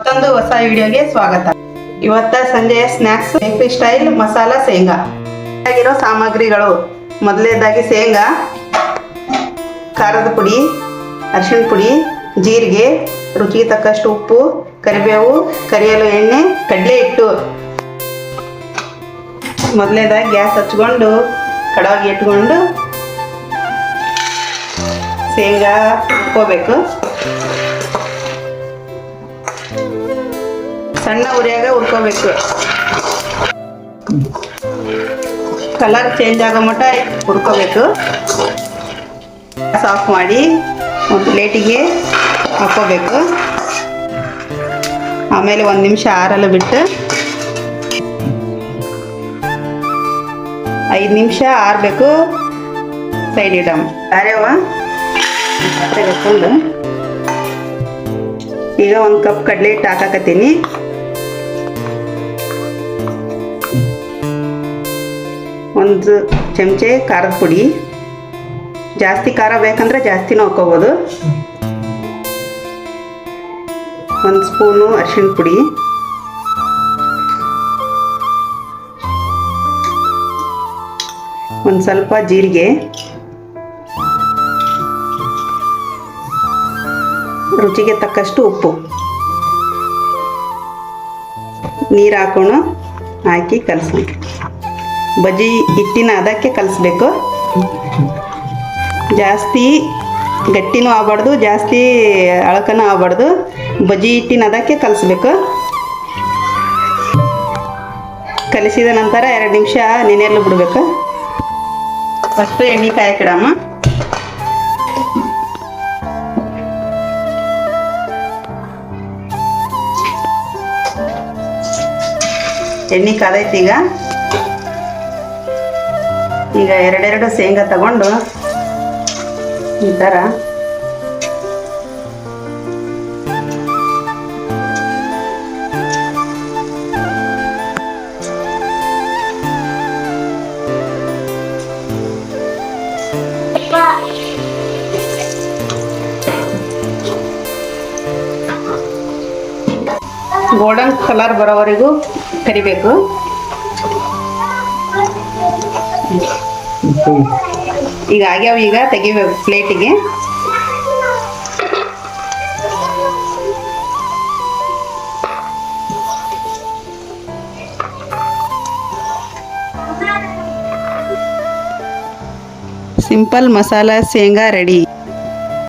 ಮತ್ತೊಂದು ಹೊಸ ವಿಡಿಯೋಗೆ ಸ್ವಾಗತ. ಇವತ್ತ ಸಂಜೆಯ ಸ್ನ್ಯಾಕ್ಸ್ ಬೇಕ್ರಿ ಸ್ಟೈಲ್ ಮಸಾಲ ಶೇಂಗಾ. ಆಗಿರೋ ಸಾಮಗ್ರಿಗಳು. ಮೊದಲನೇದಾಗಿ ಶೇಂಗಾ, ಖಾರದ ಪುಡಿ, ಅರಿಶಿಣ ಪುಡಿ, ಜೀರಿಗೆ, ರುಚಿಗೆ ತಕ್ಕಷ್ಟು ಉಪ್ಪು, ಕರಿಬೇವು, ಕರಿಯಲು ಎಣ್ಣೆ, ಕಡಲೆ ಹಿಟ್ಟು. ಮೊದಲನೇದಾಗಿ ಗ್ಯಾಸ್ ಹಚ್ಕೊಂಡು, ಕಡವಾಗಿ ಇಟ್ಕೊಂಡು ಶೇಂಗಾ ಹುರ್ಕೋಬೇಕು ಸಣ್ಣ ಉರಿಯಾಗ ಹುರ್ಕೋಬೇಕು ಕಲರ್ ಚೇಂಜ್ ಆಗೋ ಮಟ್ಟ ಹುರ್ಕೋಬೇಕು ಆಫ್ ಮಾಡಿ ಒಂದು ಪ್ಲೇಟಿಗೆ ಹಾಕೋಬೇಕು. ಆಮೇಲೆ ಒಂದು ನಿಮಿಷ ಆರಲು ಬಿಟ್ಟು ಐದು ನಿಮಿಷ ಆರಬೇಕು. ಸೈಡ್ ಇಡಮ್ ಅರೆವ ಈಗ ಒಂದು ಕಪ್ ಕಡಲೆ ಹಿಟ್ಟು ಹಾಕಾಕತ್ತೀನಿ. ಒಂದು ಚಮಚೆ ಖಾರದ ಪುಡಿ. ಜಾಸ್ತಿ ಖಾರ ಬೇಕಂದ್ರೆ ಜಾಸ್ತಿನೂ ಹಾಕೋಬೋದು. ಒಂದು ಸ್ಪೂನು ಅರಿಶಿಣ ಪುಡಿ. ಒಂದು ಸ್ವಲ್ಪ ಜೀರಿಗೆ. ರುಚಿಗೆ ತಕ್ಕಷ್ಟು ಉಪ್ಪು. ನೀರು ಹಾಕೋಣ, ಹಾಕಿ ಕಲಸೋಣ ಬಜ್ಜಿ ಹಿಟ್ಟಿನ ಅದಕ್ಕೆ ಕಲಿಸ್ಬೇಕು. ಜಾಸ್ತಿ ಗಟ್ಟಿನೂ ಆಗಬಾರ್ದು, ಜಾಸ್ತಿ ಅಳಕನೂ ಆಗಬಾರ್ದು. ಬಜ್ಜಿ ಹಿಟ್ಟಿನ ಅದಕ್ಕೆ ಕಲಿಸ್ಬೇಕು. ಕಲಿಸಿದ ನಂತರ ಎರಡು ನಿಮಿಷ ನೆನೆಯಲು ಬಿಡಬೇಕು. ಫಸ್ಟು ಎಣ್ಣೆ ಕಾಯಕ್ಕಿಡಮ್ಮ. ಎಣ್ಣೆ ಕಾದೈತಿ ಈಗ. ಈಗ ಎರಡೆರಡು ಶೇಂಗಾ ತಗೊಂಡು ಈ ಥರ ಗೋಲ್ಡನ್ ಕಲರ್ ಬರೋವರೆಗೂ ಕರಿಬೇಕು. ಈಗ ಆಗ್ಯಾವ ಈಗ ತೆಗಿಬೇಕು ಪ್ಲೇಟಿಗೆ. ಸಿಂಪಲ್ ಮಸಾಲ ಶೇಂಗಾ ರೆಡಿ